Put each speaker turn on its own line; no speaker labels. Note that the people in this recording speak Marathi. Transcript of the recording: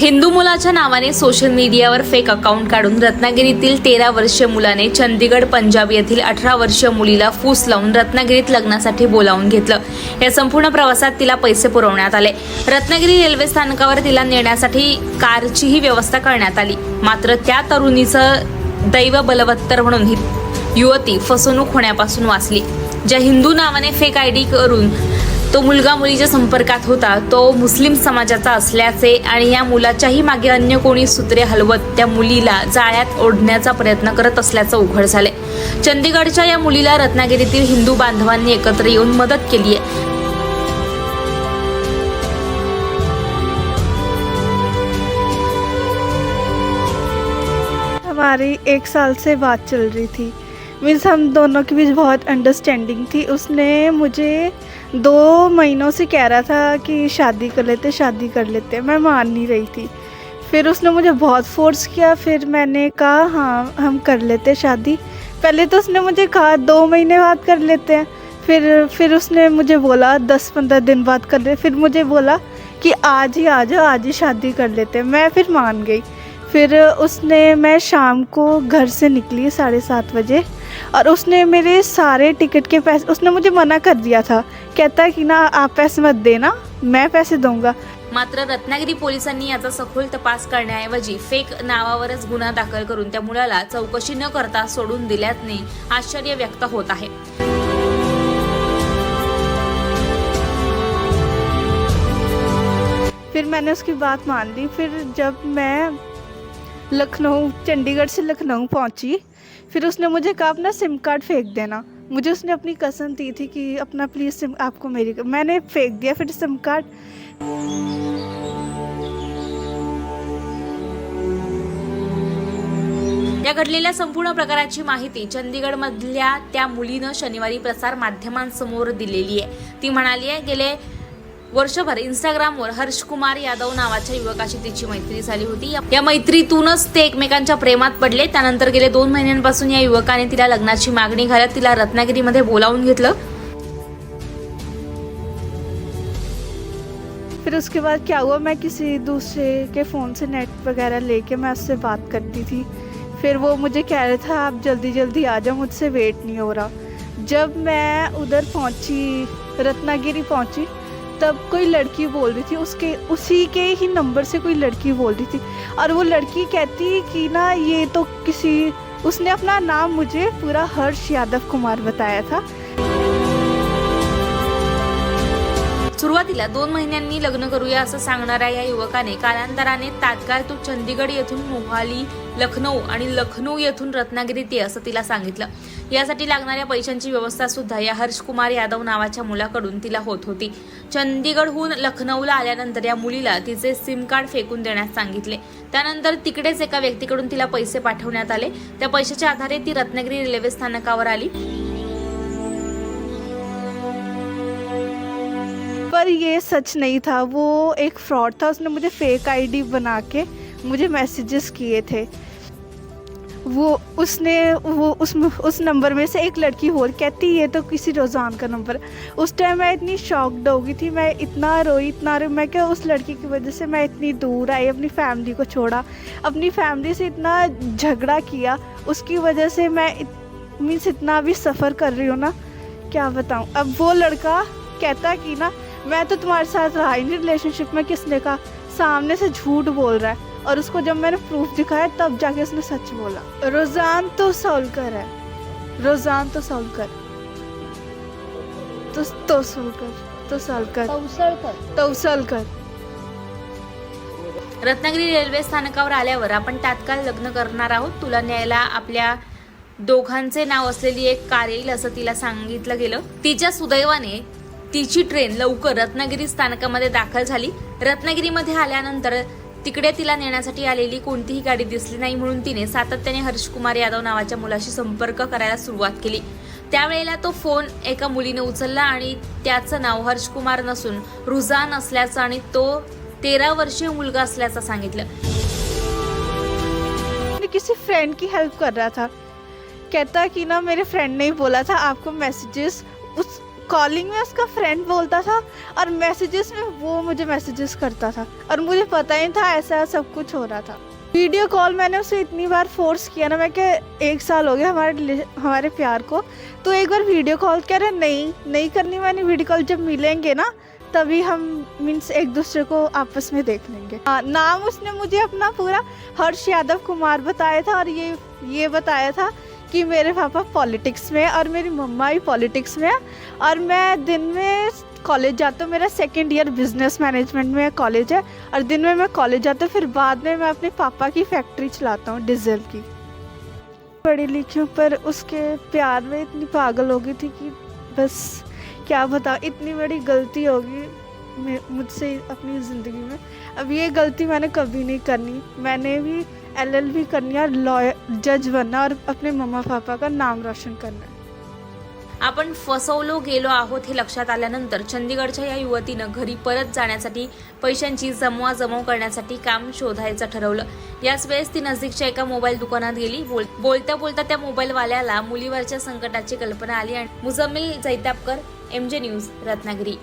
हिंदू मुलाच्या नावाने सोशल मीडियावर फेक अकाउंट काढून रत्नागिरीतील तेरा वर्षीय मुलाने चंदीगड पंजाब येथील अठरा वर्षीय मुलीला फूस लावून रत्नागिरीत लग्नासाठी बोलावून घेतलं. या संपूर्ण प्रवासात तिला पैसे पुरवण्यात आले. रत्नागिरी रेल्वे स्थानकावर तिला नेण्यासाठी कारचीही व्यवस्था करण्यात आली. मात्र त्या तरुणीचं दैव बलवत्तर म्हणून ही युवती फसवणूक होण्यापासून वाचली. ज्या हिंदू नावाने फेक आय डी करून तो मुलगा मुलीच्या संपर्कात होता तो मुस्लिम समाजाचा असल्याचे आणि या मुलाच्याही मागे अन्य कोणी सूत्रे हलवत त्या मुलीला जाळ्यात ओढण्याचा प्रयत्न करत असल्याचं उघड झाले चंदीगडच्या या मुलीला रत्नागिरीतील हिंदू बांधवांनी एकत्र येऊन मदत केली आहे
हमारी एक साल से बात चल रही थी। मीन्स हम दोनों के बीच बहुत अंडरस्टैंडिंग थी। उसने मुझे दो महीनों से कह रहा था कि शादी कर लेते, शादी कर लेते। मैं मान नहीं रही थी। फिर उसने मुझे बहुत फोर्स किया। फिर मैंने कहा हाँ हम कर लेते शादी। पहले तो उसने मुझे कहा, दो महीने बाद कर लेते हैं। फिर फिर उसने मुझे बोला, दस पंद्रह दिन बाद कर ले। फिर मुझे बोला कि आज ही आ जाओ, आज ही शादी कर लेते। हैं मैं फिर मान गई। फिर उसने मैं शाम को घर से निकली साढ़े सात बजे और उसने मेरे सारे टिकट के पैसे उसने मुझे मना कर दिया था। कहता कि ना आप पैसे मत देना मैं पैसे दूंगा।
मात्र रत्नागिरी पोलिसांनी याचा सखोल तपास करण्याऐवजी फेक नावावरच गुन्हा दाखल करून त्या मुलाला चौकशी न करता सोडून दिल्याने आश्चर्य व्यक्त होत आहे.
फिर मैंने उसकी बात मान ली। फिर जब मैं लखनऊ चंडीगढ़ से लखनऊ पहुंची। फिर उसने मुझे कहा अपना सिम कार्ड फेंक देना। मुझे उसने अपनी कसम दी थी कि अपना प्लीज़ सिम आपको मेरी मैंने फेंक दिया फिर सिम कार्ड।
या घडलेल्या संपूर्ण प्रकाराची माहिती चंदीगड मधल्या त्या मुलीनं शनिवारी प्रसार माध्यमांसमोर दिलेली आहे. ती म्हणाली आहे गेले वर्षभर इंस्टाग्रामवर हर्षकुमार यादव नावाच्या युवकाशी तिची मैत्री झाली होती. या- या मैत्रीतूनच ते एकमेकांच्या प्रेमात पडले. त्यानंतर गेले दोन महिन्यांपासून या युवकाने तिला लग्नाची मागणी घालत तिला रत्नागिरीमध्ये बोलावून घेतलं.
फिर उसके बाद क्या हुआ? मैं किसी दूसरे के फ़ोन से नेट वगैरह लेके मैं उससे बात करती थी। फिर वो मुझे कह रहा था आप जल्दी जल्दी आ जाओ मुझसे वेट नहीं हो रहा। जब मैं उधर पहुंची रत्नागिरी पहुंची तब कोई लड़की बोल रही थी उसके उसी के ही नंबर से कोई लड़की बोल रही थी। और वो लड़की कहती कि ना ये तो किसी उसने अपना नाम मुझे पूरा हर्ष यादव कुमार बताया था।
सुरुवातीला दोन महिन्यांनी लग्न करूया असं सांगणाऱ्या या युवकाने कालांतराने तात्काळ तू चंदीगड येथून मोहाली लखनौ आणि लखनौ येथून रत्नागिरीत ये असं तिला सांगितलं. यासाठी लागणाऱ्या पैशांची व्यवस्था सुद्धा या हर्षकुमार यादव नावाच्या मुलाकडून तिला होत होती. चंदीगडहून लखनौला आल्यानंतर या मुलीला तिचे सिम कार्ड फेकून देण्यास सांगितले. त्यानंतर तिकडेच एका व्यक्तीकडून तिला पैसे पाठवण्यात आले. त्या पैशाच्या आधारे ती रत्नागिरी रेल्वे स्थानकावर आली.
पर ये सच नहीं था वो एक फ्रॉड था उसने मुझे फेक आईडी बना के मुझे मैसेजेस किए थे। वो उसने, वो उस उस नंबर में से एक लड़की और कहती, ये तो किसी रोज़ान का नंबर उस टाइम मैं इतनी शॉक्ड हो गई थी, मैं इतना रोई इतना रोई, मैं क्या उस लड़की की वजह से मैं इतनी दूर आई, अपनी फैमिली को छोड़ा, अपनी फैमिली से इतना झगड़ा किया, उसकी वजह से मैं मीन्स इतना भी सफ़र कर रही हूँ ना, क्या बताऊँ? अब वो लड़का कहता कि ना, मैं तो तुम्हारे साथ रहा ही नहीं रिलेशनशिप में किसने कहा? सामने से झूठ बोल रहा है। और उसको जब मैंने प्रूफ दिखाया तब जाके उसने सच बोला। रोजान तो सोलकर है। रोजान तो सोलकर तो तो सोलकर तो सोलकर तवसलकर
रत्नागिरी रेल्वे स्थानकावर आल्यावर आपण तात्काळ लग्न करणार आहोत. तुला न्यायला आपल्या दोघांचे नाव असलेली एक कार येईल असं तिला सांगितलं गेलं. तिच्या सुदैवाने तिची ट्रेन लवकर रत्नागिरी स्थानकामध्ये दाखल झाली. रत्नागिरीमध्ये आल्यानंतर तिकडे तिला नेण्यासाठी आलेली कोणतीही गाडी दिसली नाही म्हणून तिने सातत्याने हर्षकुमार यादव नावाच्या मुलाशी संपर्क करायला सुरुवात केली. त्यावेळेला तो फोन एका मुलीने उचलला आणि त्याचं नाव हर्षकुमार नसून रुझान असल्याचं आणि तो तेरा वर्षीय मुलगा असल्याचं सांगितलं.
किसी फ्रेंड की हेल्प कर रहा था. कहता कि ना मेरे फ्रेंड ने ही बोला था आपको मैसेजेस उस कॉलिंग में उसका फ्रेंड बोलता था और मैसेजेस में वो मुझे मैसेजेस करता था और मुझे पता ही था ऐसा सब कुछ हो रहा था। वीडियो कॉल मैंने उसे इतनी बार फोर्स किया ना मैं कि एक साल हो गया हमारे हमारे प्यार को तो एक बार वीडियो कॉल कह रहे नहीं नहीं करनी मैंने वीडियो कॉल जब मिलेंगे ना तभी हम मीन्स एक दूसरे को आपस में देख लेंगे। हाँ, नाम उसने मुझे अपना पूरा हर्ष यादव कुमार बताया था और ये ये बताया था कि मेरे पापा पॉलिटिक्स में और मेरी मम्मा भी पॉलिटिक्स में और मैं दिन में कॉलेज जाता हूँ, मेरा सेकेंड ईयर बिज़नेस मैनेजमेंट में कॉलेज है। और दिन में मैं कॉलेज जाता हूँ, फिर बाद में मैं अपने पापा की फैक्ट्री चलाता हूँ डीजल की। पढ़ी लिखी हूँ, पर उसके प्यार में इतनी पागल हो गई थी कि बस क्या बताओ इतनी बड़ी गलती होगी मुझसे अपनी ज़िंदगी में। अब ये गलती मैंने कभी नहीं करनी। मैंने भी एलएलबी करनी है लॉयर जज बनना और अपने मम्मा पापा का नाम रोशन करना है
आपण फसवलो गेलो आहोत हे लक्षात आल्यानंतर चंदीगडच्या या युवतीनं घरी परत जाण्यासाठी पैशांची जमवाजमव करण्यासाठी काम शोधायचं ठरवलं. याच वेळेस ती नजीकच्या एका मोबाईल दुकानात गेली. बोल बोलता बोलता त्या मोबाईलवाल्याला मुलीवरच्या संकटाची कल्पना आली आणि Mujammil Jaitapkar M J news Ratnagiri.